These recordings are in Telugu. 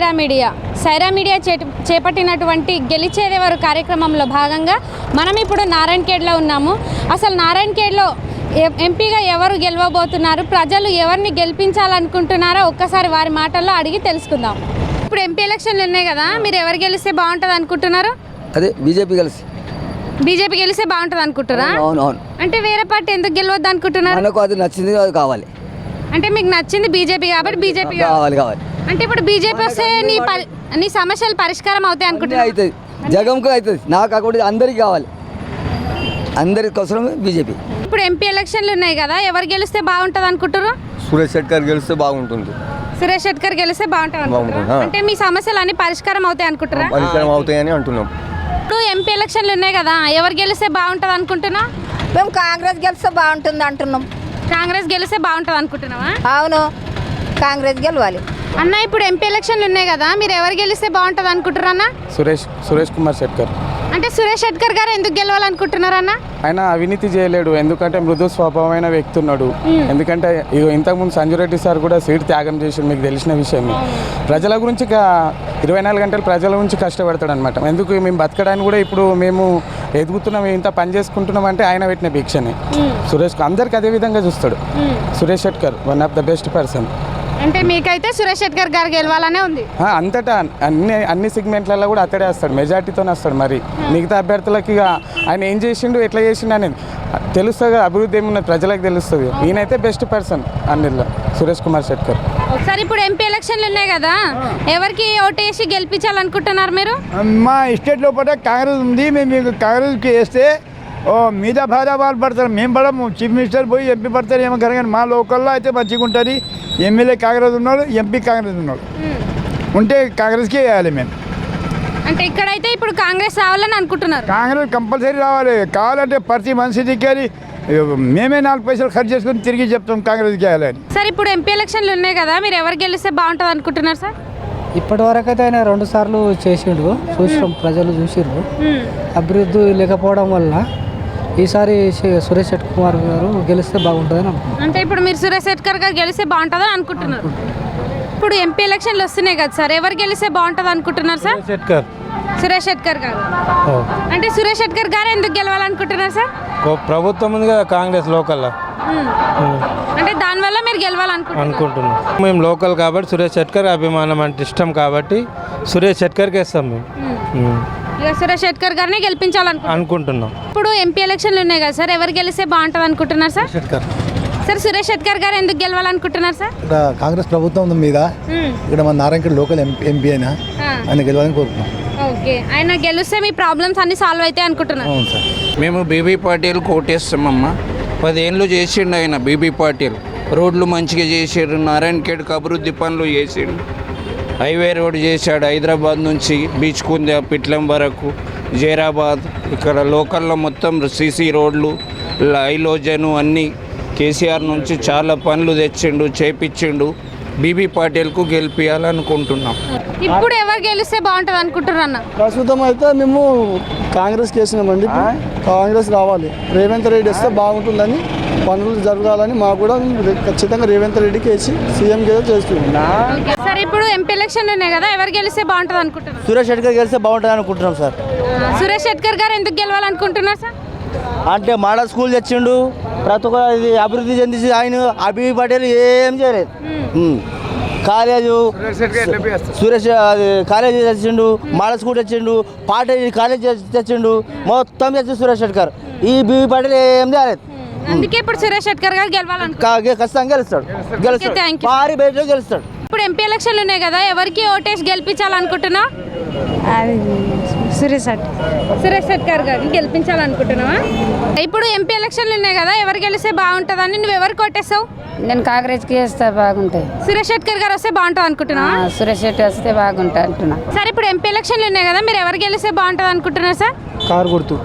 సైరా మీడియా సైరా మీడియా చేపట్టినటువంటి గెలిచేదెవరు కార్యక్రమంలో భాగంగా మనం ఇప్పుడు నారాయణఖేడ్లో ఉన్నాము. అసలు నారాయణఖేడ్లో ఎంపీగా ఎవరు గెలవబోతున్నారు? ప్రజలు ఎవరిని గెలిపించాలనుకుంటున్నారో ఒక్కసారి వారి మాటల్లో అడిగి తెలుసుకుందాం. ఇప్పుడు ఎంపీ ఎలక్షన్లు ఉన్నాయి కదా మీరు ఎవరు గెలిస్తే బాగుంటుంది అనుకుంటున్నారు? అదే బీజేపీ కలిసి బీజేపీ గెలిస్తే బాగుంటుంది అనుకుంటారా? అవును అవును అంటే వేరే పార్టీ ఎందుకు గెలవద్దు అనుకుంటున్నారు? అది నచ్చింది కావాలి. అంటే మీకు నచ్చింది బీజేపీ కాబట్టి బీజేపీ కావాలి కావాలి. అంటే ఇప్పుడు బీజేపీ వస్తే నీ పరి- నీ సమస్యలు పరిష్కారం అవుతాయి అనుకుంటున్నా అవుతుంది జగంకు అవుతుంది నాకు కాకుండా అందరికి కావాలి. అందరికి అవసరం బీజేపీ. ఇప్పుడు ఎంపీ ఎలక్షన్లు ఉన్నాయి కదా ఎవరు గెలిస్తే బాగుంటుంది అనుకుంటారు సురేష్ శెట్కర్ గెలిస్తే బాగుంటుంది. సురేష్ షెట్కర్ గెలిస్తే బాగుంటుంది అనుకుంటారా బాగుంటుంది, ఆ. అంటే మీ సమస్యలు అన్ని పరిష్కారం అవుతాయి అనుకుంటారా పరిశ్రమ అవుతాయని అంటున్నాం. ఇప్పుడు ఎంపీ ఎలక్షన్లు ఉన్నాయి కదా ఎవరు గెలిస్తే బాగుంటుంది అనుకుంటున్నా మేము కాంగ్రెస్ గెలిస్తే బాగుంటుంది అంటున్నాం. కాంగ్రెస్ గెలిస్తే బాగుంటుంది అనుకుంటున్నావా? అవును. కాంగ్రెస్ గెలవాలి. అన్న ఇప్పుడు ఎంపీ ఎలక్షన్లు ఉన్నాయి కదా మీరు ఎవరు గెలిస్తే బాగుంటుంది అనుకుంటారా అన్న? సురేష్ సురేష్ కుమార్ శెట్కర్ అంటే సురేష్ షెట్కర్ గారు ఎందుకు గెలవాలనుకుంటున్నారన్న ఆయన అవినీతి చేయలేడు ఎందుకంటే మృదు స్వభావమైన వ్యక్తి ఉన్నాడు. ఎందుకంటే ఇగో ఇంతకుముందు సంజు రెడ్డి సార్ కూడా సీట్ త్యాగం చేసి మీకు తెలిసిన విషయమే ప్రజల గురించి ఇరవై నాలుగు గంటలు ప్రజల గురించి కష్టపడతాడు అనమాట ఎందుకు మేము బతకడానికి కూడా ఇప్పుడు మేము ఎదుగుతున్నాం ఇంత పని చేసుకుంటున్నాం అంటే ఆయన పెట్టిన భిక్షని. సురేష్ అందరికి అదే విధంగా చూస్తాడు. Suresh Shetkar one of the best person అంటే మీకైతే సురేష్ షెట్కర్ గారు గెలవాలనే ఉంది. అంతటా. అన్ని అన్ని సెగ్మెంట్లలో కూడా అతడే వస్తాడు మెజార్టీతోనే వస్తాడు మరి. మిగతా అభ్యర్థులకి ఇక ఆయన ఏం చేసిండు ఎట్లా చేసిండు అనేది తెలుస్తుంది కదా, అభివృద్ధి ఏమున్నది ప్రజలకు తెలుస్తుంది. ఈయనైతే బెస్ట్ పర్సన్ అన్నిట్లో సురేష్ కుమార్ శెట్కర్. ఒకసారి ఇప్పుడు ఎంపీ ఎలక్షన్లు ఉన్నాయి కదా ఎవరికి ఓటేసి గెలిపించాలనుకుంటున్నారు మీరు? మా స్టేట్ లోపల కాంగ్రెస్ ఉంది మేము మీకు కాంగ్రెస్కి వేస్తే ఓ మీద బాధ వాళ్ళు పడతారు. మేము పడము. చీఫ్ మినిస్టర్ పోయి ఎంపీ పడతారు. ఏమో కానీ మా లోకల్లో అయితే మంచిగా ఉంటుంది. ఎమ్మెల్యే కాంగ్రెస్ ఉన్నాడు ఎంపీ కాంగ్రెస్ ఉన్నాడు. ఉంటే కాంగ్రెస్కే వేయాలి మేము. అంటే ఇక్కడైతే ఇప్పుడు కాంగ్రెస్ రావాలని అనుకుంటున్నారు. కాంగ్రెస్ కంపల్సరీ రావాలి. కావాలంటే ప్రతి మనిషి దిక్కారి మేమే నాలుగు పైసలు ఖర్చు చేసుకుని తిరిగి చెప్తాం కాంగ్రెస్కి వేయాలని సార్ ఇప్పుడు ఎంపీ ఎలక్షన్లు ఉన్నాయి కదా మీరు ఎవరు గెలిస్తే బాగుంటుంది అనుకుంటున్నారు సార్? ఇప్పటి వరకు అయితే ఆయన రెండు సార్లు చేసిండు. చూసినాం ప్రజలు చూసిర్రు. అభివృద్ధి లేకపోవడం వల్ల ఈసారి సురేష్ శెట్టి కుమార్ గారు గెలిస్తే బాగుంటుందని అనుకుంటున్నాను. అంటే ఇప్పుడు మీరు సురేష్ శెట్కర్ గారు గెలిస్తే బాగుంటుందని అనుకుంటున్నారు. ఇప్పుడు ఎంపీ ఎలక్షన్లు వస్తున్నాయి కదా సార్ ఎవరు గెలిస్తే బాగుంటుంది అనుకుంటున్నారు సార్? శెట్కర్ సురేష్ షెట్కర్ గారు అంటే సురేష్ షెట్కర్ గారు ఎందుకు గెలవాలనుకుంటున్నారు సార్? ప్రభుత్వం ఉంది కదా కాంగ్రెస్ లోకల్లో. అంటే దానివల్ల మీరు గెలవాలనుకుంటున్నారు. అనుకుంటున్నాం. మేము లోకల్ కాబట్టి సురేష్ శెట్కర్ అభిమానం అంటే ఇష్టం కాబట్టి సురేష్ శెట్కర్కి వేస్తాం మేము. ఇక సురేష్ షెట్కర్ గారిని గెలిపించాలనుకుంటున్నారు. అనుకుంటున్నాం. ఇప్పుడు ఎంపీ ఎలక్షన్లు ఉన్నాయి కదా సార్ ఎవరు గెలిస్తే బాగుంటుంది అనుకుంటున్నారు సార్? శెట్కర్ సార్ సురేష్ షెట్కర్ గారు ఎందుకు గెలవాలనుకుంటున్నారు సార్? ఇక్కడ కాంగ్రెస్ ప్రభుత్వం ఉంది మీద. ఇక్కడ మన నారాయణఖేడ్ లోకల్ ఎంపీ ఎంపీ అయినా ఆయన గెలవాలని కోరుకుంటున్నాం. ఓకే. ఆయన గెలిస్తే మీ ప్రాబ్లమ్స్ అన్ని సాల్వ్ అవుతాయి అనుకుంటున్నారు. అవును సార్. మేము బీబీ పాటిల్ కోటేస్తామమ్మా. పదేళ్ళు చేసిండు ఆయన బీబీ పాటిల్. రోడ్లు మంచిగా చేసాడు నారాయణఖేడ్కి అభివృద్ధి పనులు చేసిండు. హైవే రోడ్ చేశాడు హైదరాబాద్ నుంచి బీచ్ కుంద పిట్లం వరకు జైరాబాద్ ఇక్కడ లోకల్లో మొత్తం సీసీ రోడ్లు హైలోజను అన్నీ కేసీఆర్ నుంచి చాలా పనులు తెచ్చిండు చేపించిండు. బీబీ పాటిల్కు గెలిపించాలనుకుంటున్నాం ఇప్పుడు ఎవరు గెలిస్తే బాగుంటుంది అనుకుంటున్నారు అన్న? ప్రస్తుతం అయితే మేము కాంగ్రెస్ కేసినామండి కాంగ్రెస్ రావాలి. రేవంత్ రెడ్డి వస్తే బాగుంటుందని పనులు జరగాలని మాకు కూడా ఖచ్చితంగా రేవంత్ రెడ్డికి వేసి సీఎం గా చేస్తున్నాం. సార్ ఇప్పుడు ఎంపీ ఎలక్షన్లు ఉన్నాయి కదా ఎవరు గెలిస్తే బాగుంటుంది అనుకుంటున్నారు? సురేష్ శెట్కర్ గెలిస్తే బాగుంటుంది అనుకుంటున్నాం సార్. సురేష్ షెట్కర్ గారు ఎందుకు గెలవాలనుకుంటున్నారు సార్? అంటే మోడల్ స్కూల్ తెచ్చిండు ప్రతి ఒక్క ఇది అభివృద్ధి చెందించి ఆయన అభి పటేల్ ఏం చేయలేదు. కాలేజు సురేష్ అది కాలేజీ తెచ్చిండు మోడల్ స్కూల్ తెచ్చిండు పాట కాలేజ్ తెచ్చిండు మొత్తం తెచ్చి సురేష్ శెట్కర్ ఈ బీవీ పటేల్ ఏం చేయలేదు. అందుకే ఇప్పుడు సురేష్ షెట్కర్ గారు గెలవాలనుకుంటున్నారు ఖచ్చితంగా గెలుస్తాడు. గెలుస్తాడు. భారీ బయట గెలుస్తాడు. ఇప్పుడు ఎంపీ ఎలక్షన్లు ఉన్నాయి కదా ఎవరికి ఓటేసి గెలిపించాలనుకుంటున్నా సురేష్ సురేష్ షెట్కర్ గారిని గెలిపించాలనుకుంటున్నావా? ఇప్పుడు ఎంపీ ఎలక్షన్లు ఉన్నాయి కదా ఎవరు గెలిస్తే బాగుంటుందని నువ్వు ఎవరికి ఓటేస్తావు? నేను కాంగ్రెస్కి వేస్తే బాగుంటాయి. సురేష్ షెట్కర్ గారు వస్తే బాగుంటుంది అనుకుంటున్నావా? ఆ, సురేష్ రెడ్డి వస్తే బాగుంటాయి అంటున్నా. సార్ ఇప్పుడు ఎంపీ ఎలక్షన్లు ఉన్నాయి కదా మీరు ఎవరు గెలిస్తే బాగుంటుంది అనుకుంటున్నారు సార్? కారు గుర్తు.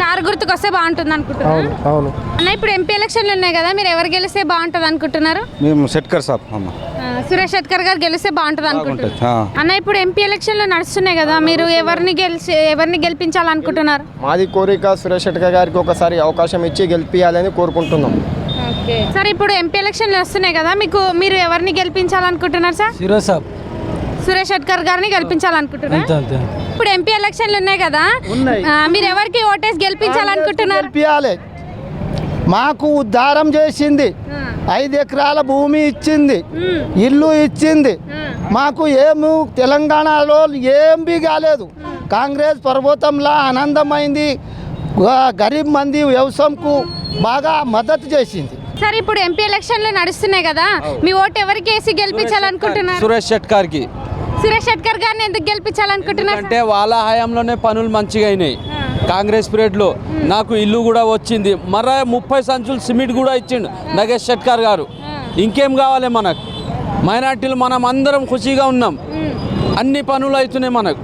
కారు గుర్తుకు వస్తే బాగుంటుంది అనుకుంటున్నారు అవును అన్న ఇప్పుడు ఎంపీ ఎలక్షన్లు ఉన్నాయి కదా మీరు ఎవరు గెలిస్తే బాగుంటుంది అనుకుంటున్నారు? మేము శెట్కర్ అమ్మ. సురేష్ షెట్కర్ గారు గెలిస్తే బాగుంటుంది అనుకుంటున్నారు. అన్న ఇప్పుడు ఎంపీ ఎలక్షన్లు నడుస్తున్నాయి కదా మీరు ఎవరిని గెలిచి ఎవరిని గెలిపించాలనుకుంటున్నారు? మాది కోరిక సురేష్ శెట్కర్ గారికి ఒకసారి అవకాశం ఇచ్చి గెలిపించాలని కోరుకుంటున్నాం. ఓకే. సార్ ఇప్పుడు ఎంపీ ఎలక్షన్లు వస్తున్నాయి కదా మీకు మీరు ఎవరిని గెలిపించాలనుకుంటున్నారు సార్? సురేష్ సాబ్. సురేష్ షెట్కర్ గారిని గెలిపించాలనుకుంటున్నారు? ఇప్పుడు ఎంపీ ఎలక్షన్లు ఉన్నాయి కదా. మీరు ఎవరికి ఓటేసి గెలిపించాలనుకుంటున్నారు? మాకు ఉద్ధారం చేసింది. ఐదు ఎకరాల భూమి ఇచ్చింది. ఇల్లు ఇచ్చింది. మాకు ఏము తెలంగాణలో ఏం బి కాలేదు కాంగ్రెస్ ప్రభుత్వంలో ఆనందమైంది. గరీబ్ మంది వ్యవసాయంకు బాగా మద్దతు చేసింది. సరే ఇప్పుడు ఎంపీ ఎలక్షన్లు నడుస్తున్నాయి కదా. మీ ఓటు ఎవరికి వేసి గెలిపించాలనుకుంటున్నారు? సురేష్ షెట్కార్కి సురేష్ షెట్కర్ గారిని ఎందుకు గెలిపించాలనుకుంటున్నారు? అంటే వాళ్ళ హయాంలోనే పనులు మంచిగా అయినాయి. కాంగ్రెస్ పీరియడ్లో. నాకు ఇల్లు కూడా వచ్చింది. మర ముప్పై సంచులు సిమెంట్ కూడా ఇచ్చిండు నగేష్ షెట్కార్ గారు. ఇంకేం కావాలి మనకు? మైనార్టీలు మనం అందరం ఖుషీగా ఉన్నాం. అన్ని పనులు అవుతున్నాయి మనకు.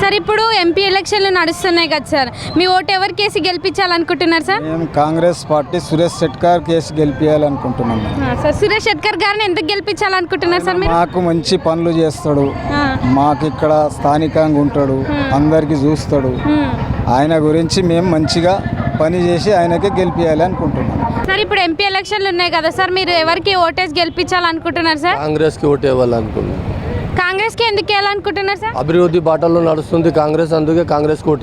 సార్ ఇప్పుడు ఎంపీ ఎలక్షన్లు నడుస్తున్నాయి కదా సార్. మీ ఓటు ఎవరికి వేసి గెలిపించాలనుకుంటున్నారు సార్? మేము కాంగ్రెస్ పార్టీ సురేష్ షెట్కార్ కేసు గెలిపించాలనుకుంటున్నాం సార్ సురేష్ షెట్కర్ గారిని ఎందుకు గెలిపించాలనుకుంటున్నారు సార్ మీరు? మాకు మంచి పనులు చేస్తాడు. మాకు ఇక్కడ స్థానికంగా ఉంటాడు. అందరికి చూస్తాడు. ఆయన గురించి మేము మంచిగా పని చేసి ఆయనకే గెలిపించాలి అనుకుంటున్నాం. సార్ ఇప్పుడు ఎంపీ ఎలక్షన్లు ఉన్నాయి కదా సార్ మీరు ఎవరికి ఓటేసి గెలిపించాలనుకుంటున్నారు సార్? కాంగ్రెస్కి ఓటు ఇవ్వాలనుకున్నాం కాంగ్రెస్కి ఎందుకు వేయాలనుకుంటున్నారు సార్? అభివృద్ధి బాటలో నడుస్తుంది కాంగ్రెస్ అందుకే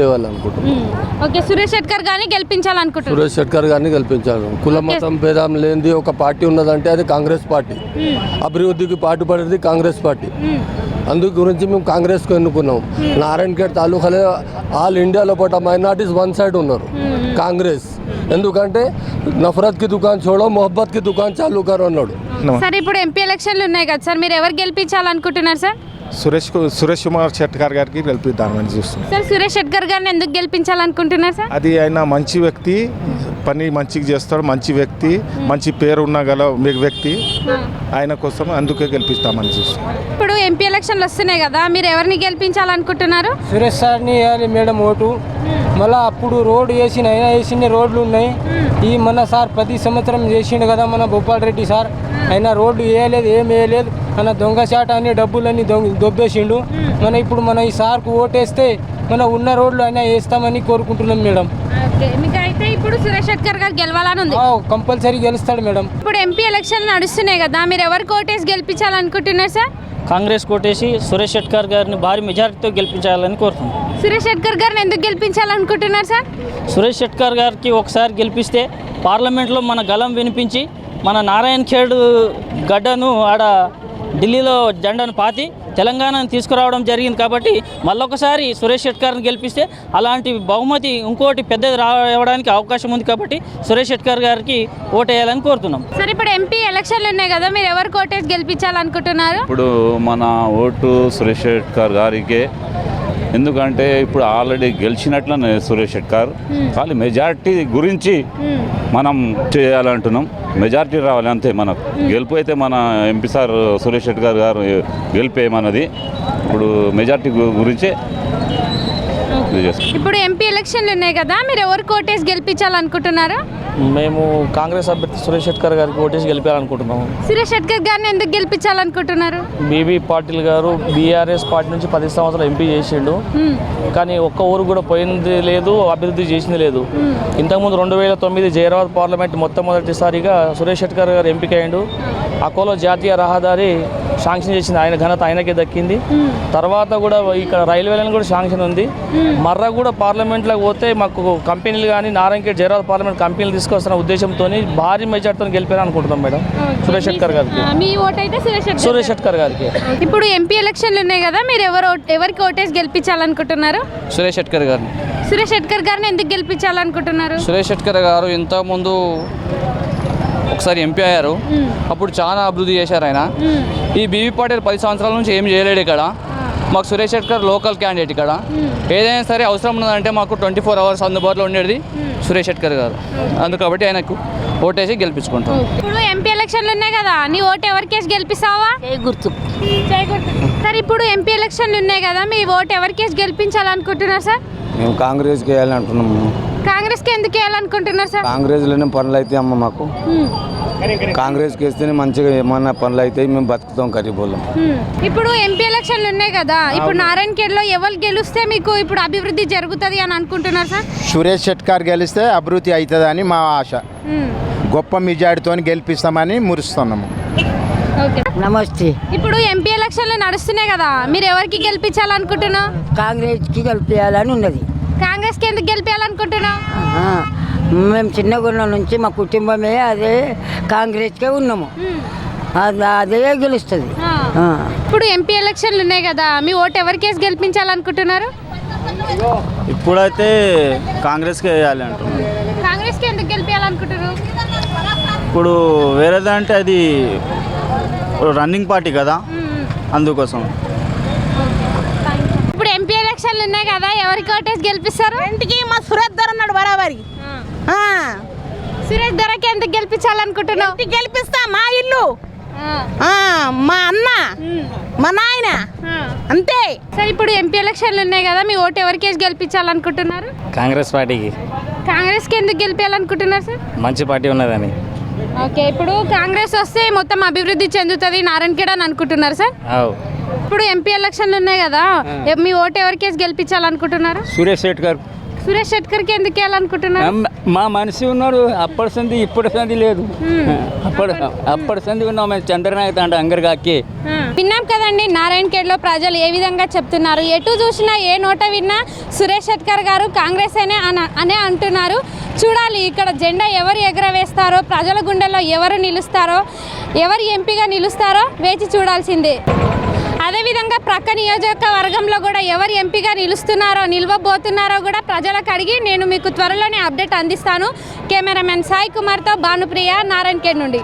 ఇవ్వాలనుకుంటున్నాం ఉమ్. ఓకే సురేష్ షెట్కర్ గారిని గెలిపించాలనుకుంటున్నారు. సురేష్ షెట్కర్ గారిని గెలిపించారు కుల మతం భేదం లేనిది ఒక పార్టీ ఉన్నదంటే అది కాంగ్రెస్ పార్టీ. అభివృద్ధికి పాటుపడేది కాంగ్రెస్ పార్టీ. అందు గురించి మేము కాంగ్రెస్కి ఎన్నుకున్నాం. నారాయణఖేడ్ తాలూకాలో ఆల్ ఇండియాలో పాటు మైనార్టీస్ వన్ సైడ్ ఉన్నారు. కాంగ్రెస్. ఎందుకంటే నఫరత్కి దుకాన్ చూడో మొహబ్బత్కి దుకాన్ చాలు కరో అన్నాడు. సార్ ఇప్పుడు ఎంపీ ఎలక్షన్లు ఉన్నాయి కదా సార్ మీరు ఎవరు గెలిపించాలనుకుంటున్నారు సార్? సురేష్ కు- సురేష్ కుమార్ షెట్కర్ గారికి గెలిపిద్దామని చూస్తున్నాం. సార్ సురేష్ షెట్కర్ గారిని ఎందుకు గెలిపించాలనుకుంటున్నారు సార్? అది ఆయన మంచి వ్యక్తి పని మంచిగా చేస్తాడు మంచి వ్యక్తి మంచి పేరు ఉన్న గల వ్యక్తి. ఆయన కోసం అందుకే గెలిపిస్తామని చూస్తున్నాం. ఇప్పుడు ఎంపీ ఎలక్షన్లు వస్తున్నాయి కదా మీరు ఎవరిని గెలిపించాలనుకుంటున్నారు? సురేష్ సార్ని వేయాలి మేడం ఓటు. మళ్ళీ అప్పుడు రోడ్డు వేసిన అయినా వేసిన రోడ్లు ఉన్నాయి. ఈ మన సార్ ప్రతి సంవత్సరం చేసిండు కదా మన భూపాల్ రెడ్డి సార్. అయినా రోడ్డు వేయలేదు ఏం వేయలేదు. మన దొంగ చాట అని డబ్బులన్నీ దొంగ దొబ్బేసిండు. మన ఇప్పుడు మన ఈ సార్కు ఓటేస్తే మన ఉన్న రోడ్లు అయినా వేస్తామని కోరుకుంటున్నాం మేడం. ఓకే. మీకు అయితే ఇప్పుడు సురేష్ షెట్కర్ గారు గెలవాలని ఉంది. కంపల్సరీ గెలుస్తాడు మేడం. ఇప్పుడు ఎంపీ ఎలక్షన్లు నడుస్తున్నాయి కదా మీరు ఎవరు కోటేసి గెలిపించాలనుకుంటున్నారు సార్? కాంగ్రెస్ కోటేసి సురేష్ షెట్కార్ గారిని భారీ మెజారిటీతో గెలిపించాలని కోరుతున్నాం. సురేష్ షెట్కర్ గారిని ఎందుకు గెలిపించాలనుకుంటున్నారు సార్? సురేష్ షెట్కార్ గారికి ఒకసారి గెలిపిస్తే పార్లమెంట్లో మన గలం వినిపించి మన నారాయణ్ ఖేడ్ గడ్డను ఆడ ఢిల్లీలో జెండాను పాతి తెలంగాణను తీసుకురావడం జరిగింది కాబట్టి మళ్ళొకసారి సురేష్ షెట్కార్ని గెలిపిస్తే అలాంటి బహుమతి ఇంకోటి పెద్దది రావడానికి అవకాశం ఉంది కాబట్టి సురేష్ షెట్కార్ గారికి ఓటేయాలని కోరుతున్నాం. సార్ ఇప్పుడు ఎంపీ ఎలక్షన్లు ఉన్నాయి కదా మీరు ఎవరు కోటేసి గెలిపించాలనుకుంటున్నారు? ఇప్పుడు మన ఓటు సురేష్ షెట్కర్ గారికే ఎందుకంటే ఇప్పుడు ఆల్రెడీ గెలిచినట్లనే సురేష్ షెట్కర్ కానీ మెజారిటీ గురించి మనం చేయాలంటున్నాం. మెజారిటీ రావాలి అంతే మనకు గెలుపు అయితే మన ఎంపీ సార్ సురేష్ షెట్కర్ గారు గెలిపేయమన్నది ఇప్పుడు మెజారిటీ గురించే ఇప్పుడు ఎంపీ ఎలక్షన్లు ఉన్నాయి కదా మీరు ఎవరు కోటేసి గెలిపించాలనుకుంటున్నారు? మేము కాంగ్రెస్ అభ్యర్థి సురేష్ షెట్కర్ గారికి ఓటేసి గెలిపాలనుకుంటున్నాము. సురేష్ షెట్కర్ గారిని ఎందుకు గెలిపించాలనుకుంటున్నారు? బీబీ పాటిల్ గారు బీఆర్ఎస్ పార్టీ నుంచి పది సంవత్సరాలు ఎంపీ చేసిండు. కానీ ఒక్క ఊరు కూడా పోయింది లేదు అభివృద్ధి చేసింది లేదు. ఇంతకుముందు రెండు వేల తొమ్మిది జైరాబాద్ పార్లమెంట్ మొట్టమొదటిసారిగా సురేష్ షెట్కర్ గారు ఎంపిక అయ్యిండు అకోలో జాతీయ రహదారి శాంక్షన్ చేసింది. ఆయన ఘనత ఆయనకే దక్కింది. తర్వాత కూడా ఇక్కడ రైల్వే లైన్ కూడా శాంక్షన్ ఉంది. మర్ర కూడా పార్లమెంట్లోకి పోతే మాకు కంపెనీలు కానీ నారాయణఖేడ్ జైరాబాద్ పార్లమెంట్ కంపెనీలు తీసుకొస్తున్న ఉద్దేశంతో భారీ మెజార్టీతో గెలిపారు అనుకుంటున్నాం మేడం. సురేష్ షెట్కర్ గారికి. సురేష్ షెట్కర్ గారికి. ఇప్పుడు ఎంపీ ఎలక్షన్లు ఉన్నాయి కదా మీరు ఎవరు ఎవరికి ఓటేసి గెలిపించాలనుకుంటున్నారు? సురేష్ షెట్కర్ గారిని. సురేష్ షెట్కర్ గారిని ఎందుకు గెలిపించాలనుకుంటున్నారు? సురేష్ షెట్కర్ గారు ఇంతకుముందు ఒకసారి ఎంపీ అయ్యారు. అప్పుడు చాలా అభివృద్ధి చేశారు ఆయన. ఈ బీవీ పాటిల్ పది సంవత్సరాల నుంచి ఏం చేయలేడు ఇక్కడ. మాకు సురేష్ షెట్కర్ లోకల్ క్యాండిడేట్ ఇక్కడ. ఏదైనా సరే అవసరం ఉన్నదంటే మాకు ట్వంటీ ఫోర్ అవర్స్ అందుబాటులో ఉండేది సురేష్ షెట్కర్ గారు. అందుకు కాబట్టి ఆయనకు ఓటేసి గెలిపించుకుంటాం. ఇప్పుడు ఎంపీ ఎలక్షన్లు ఉన్నాయి కదా నీ ఓటు ఎవరికేసి గెలిపిస్తావా? గుర్తు. సార్ ఇప్పుడు ఎంపీ ఎలక్షన్లు ఉన్నాయి కదా మీ ఓటు ఎవరికేసి గెలిపించాలనుకుంటున్నారు సార్? మేము కాంగ్రెస్కి వేయాలనుకుంటున్నాము కాంగ్రెస్కి ఎందుకు వేయాలనుకుంటున్నారు సార్? కాంగ్రెస్లోనే పనులు అయితే అమ్మ మాకు. కాంగ్రెస్కి వేస్తేనే మంచిగా ఏమన్నా పనులు అయితే మేము బతుకుతాం గరీబోళ్ళం హ్మ్. ఇప్పుడు ఎంపీ ఎలక్షన్లు ఉన్నాయి కదా ఇప్పుడు నారాయణఖేడ్లో ఎవరు గెలిస్తే మీకు ఇప్పుడు అభివృద్ధి జరుగుతుంది అని అనుకుంటున్నారు సార్? సురేష్ షెట్కర్ గెలిస్తే అభివృద్ధి అవుతుందని మా ఆశ. గొప్ప మెజార్టీతో గెలిపిస్తామని మురుస్తున్నాము. ఓకే. నమస్తే. ఇప్పుడు ఎంపీ ఎలక్షన్లు నడుస్తున్నాయి కదా మీరు ఎవరికి గెలిపించాలనుకుంటున్నావు? కాంగ్రెస్కి గెలిపించాలని ఉన్నది. కాంగ్రెస్కి ఎందుకు గెలిపించాలనుకుంటున్నావు ఆహా. మేము చిన్నగున్న నుంచి మా కుటుంబమే అదే కాంగ్రెస్కే ఉన్నాము. అది- అదే గెలుస్తుంది. ఇప్పుడు ఎంపీ ఎలక్షన్లు ఉన్నాయి కదా మీ ఓటు ఎవరికి వేసి గెలిపించాలనుకుంటున్నారు? ఇప్పుడైతే కాంగ్రెస్కి వేయాలి అంటున్నాం కాంగ్రెస్కి ఎందుకు గెలిపించాలనుకుంటున్నారు ఇప్పుడు వేరేదంటే అది రన్నింగ్ పార్టీ కదా అందుకోసం. ఇప్పుడు ఎంపీ ఎలక్షన్లు ఉన్నాయి కదా ఎవరికి ఓటేసి గెలిపిస్తారు? ఇంటికి మా సురేష్ ధర ఉన్నాడు బరాబరి. సురేష్ ధరకి ఎందుకు గెలిపించాలనుకుంటున్నావు? గెలిపిస్తా? మా ఇల్లు. ఆ. మా అన్న మా నాయన. అంతే. సరే ఇప్పుడు ఎంపీ ఎలక్షన్లు ఉన్నాయి కదా మీ ఓటు ఎవరికి వేసి గెలిపించాలనుకుంటున్నారు? కాంగ్రెస్ పార్టీకి. కాంగ్రెస్కి ఎందుకు గెలిపించాలనుకుంటున్నారు సార్? మంచి పార్టీ ఉన్నదని. ఓకే ఇప్పుడు కాంగ్రెస్ వస్తే మొత్తం అభివృద్ధి చెందుతుంది నారాయణఖేడ్ అని అనుకుంటున్నారు సార్? ఇప్పుడు ఎంపీ ఎలక్షన్లు ఉన్నాయి కదా. మీ ఓటు ఎవరికి గెలిపించాలనుకుంటున్నారు? సురేష్ శెట్ గారు. సురేష్ షెట్కర్కి ఎందుకు వేయాలనుకుంటున్నారు? మా మనిషి ఉన్నాడు అప్పటి సంది ఇప్పటి సంది లేదు. అప్పటి అప్పటి సంది ఉన్నాం మేము చంద్రనాయక్ అంటే అంగరిగాకి విన్నాం కదండి నారాయణఖేడ్లో ప్రజలు ఏ విధంగా చెప్తున్నారు? ఎటు చూసినా ఏ నోట విన్నా సురేష్ షెట్కర్ గారు కాంగ్రెస్ అనే అన- అనే అంటున్నారు. చూడాలి ఇక్కడ జెండా ఎవరు ఎగరవేస్తారో ప్రజల గుండెల్లో ఎవరు నిలుస్తారో ఎవరు ఎంపీగా నిలుస్తారో వేచి చూడాల్సిందే. అదేవిధంగా ప్రక్క నియోజకవర్గంలో కూడా ఎవరు ఎంపీగా నిలుస్తున్నారో నిల్వబోతున్నారో కూడా ప్రజలకు అడిగి నేను మీకు త్వరలోనే అప్డేట్ అందిస్తాను. కెమెరామెన్ సాయి కుమార్తో భానుప్రియ నారాయణఖేడ్ నుండి.